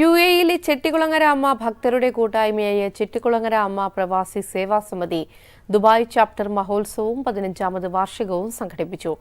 U എയിലെ ചെട്ടികുളങ്ങര അമ്മ ഭക്തരുടെ കൂട്ടായ്മയായ ചെട്ടികുളങ്ങര അമ്മ പ്രവാസി സേവാ സമിതി ദുബായ് ചാപ്റ്റർ മഹോത്സവവും പതിനഞ്ചാമത് വാർഷികവും സംഘടിപ്പിച്ചു.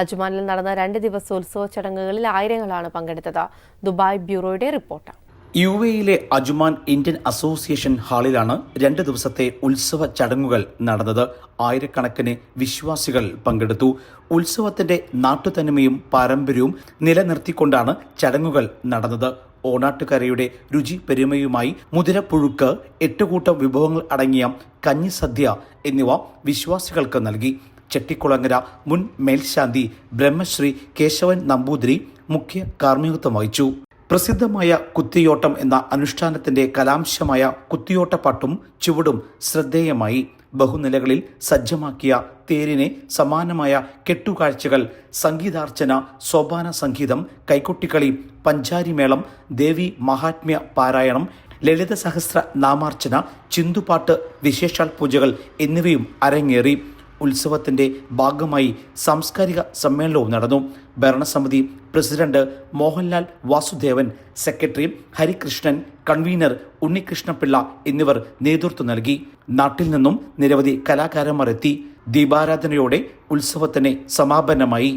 അജ്മാനിൽ നടന്ന രണ്ട് ദിവസോത്സവ ചടങ്ങുകളിൽ ആയിരങ്ങളാണ് പങ്കെടുത്തത്. ദുബായ് ബ്യൂറോയുടെ റിപ്പോർട്ട്. യു എയിലെ അജുമാൻ ഇന്ത്യൻ അസോസിയേഷൻ ഹാളിലാണ് രണ്ട് ദിവസത്തെ ഉത്സവ ചടങ്ങുകൾ നടന്നത്. ആയിരക്കണക്കിന് വിശ്വാസികൾ പങ്കെടുത്തു. ഉത്സവത്തിന്റെ നാട്ടുതനിമയും പാരമ്പര്യവും നിലനിർത്തിക്കൊണ്ടാണ് ചടങ്ങുകൾ നടന്നത്. ഓണാട്ടുകരയുടെ രുചി പെരുമയുമായി മുതിരപ്പുഴുക്ക് എട്ടുകൂട്ടം വിഭവങ്ങൾ അടങ്ങിയ കഞ്ഞിസദ്യ എന്നിവ വിശ്വാസികൾക്ക് നൽകി. ചെട്ടിക്കുളങ്ങര മുൻ മേൽശാന്തി ബ്രഹ്മശ്രീ കേശവൻ നമ്പൂതിരി മുഖ്യ കാർമ്മികത്വം വഹിച്ചു. പ്രസിദ്ധമായ കുത്തിയോട്ടം എന്ന അനുഷ്ഠാനത്തിന്റെ കലാംശമായ കുത്തിയോട്ടപ്പാട്ടും ചുവടും ശ്രദ്ധേയമായി ബഹുനിലകളിൽ സജ്ജമാക്കിയ തേരിനെ സമാനമായ കെട്ടുകാഴ്ചകൾ സംഗീതാർച്ചന സോപാന സംഗീതം കൈക്കൊട്ടിക്കളി പഞ്ചാരിമേളം ദേവി മഹാത്മ്യ പാരായണം ലളിത സഹസ്ര നാമാർച്ചന ചിന്തുപാട്ട് വിശേഷാൽ പൂജകൾ എന്നിവയും അരങ്ങേറി. ഉത്സവത്തിന്റെ ഭാഗമായി സാംസ്കാരിക സമ്മേളനവും നടന്നു. ഭരണസമിതി president Mohanlal Vasudevan secretary Harikrishnan convener Unnikrishnapillai എന്നിവർ നേതൃത്വം നൽകി. നാട്ടിൽ നിന്നും നിരവധി കലാകാരന്മാർ എത്തി. ദീപാരാധനയോടെ ഉത്സവത്തിന് സമാപനമായി.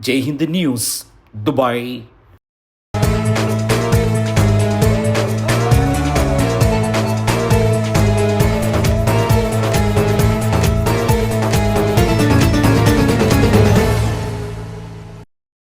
Jaihind news Dubai.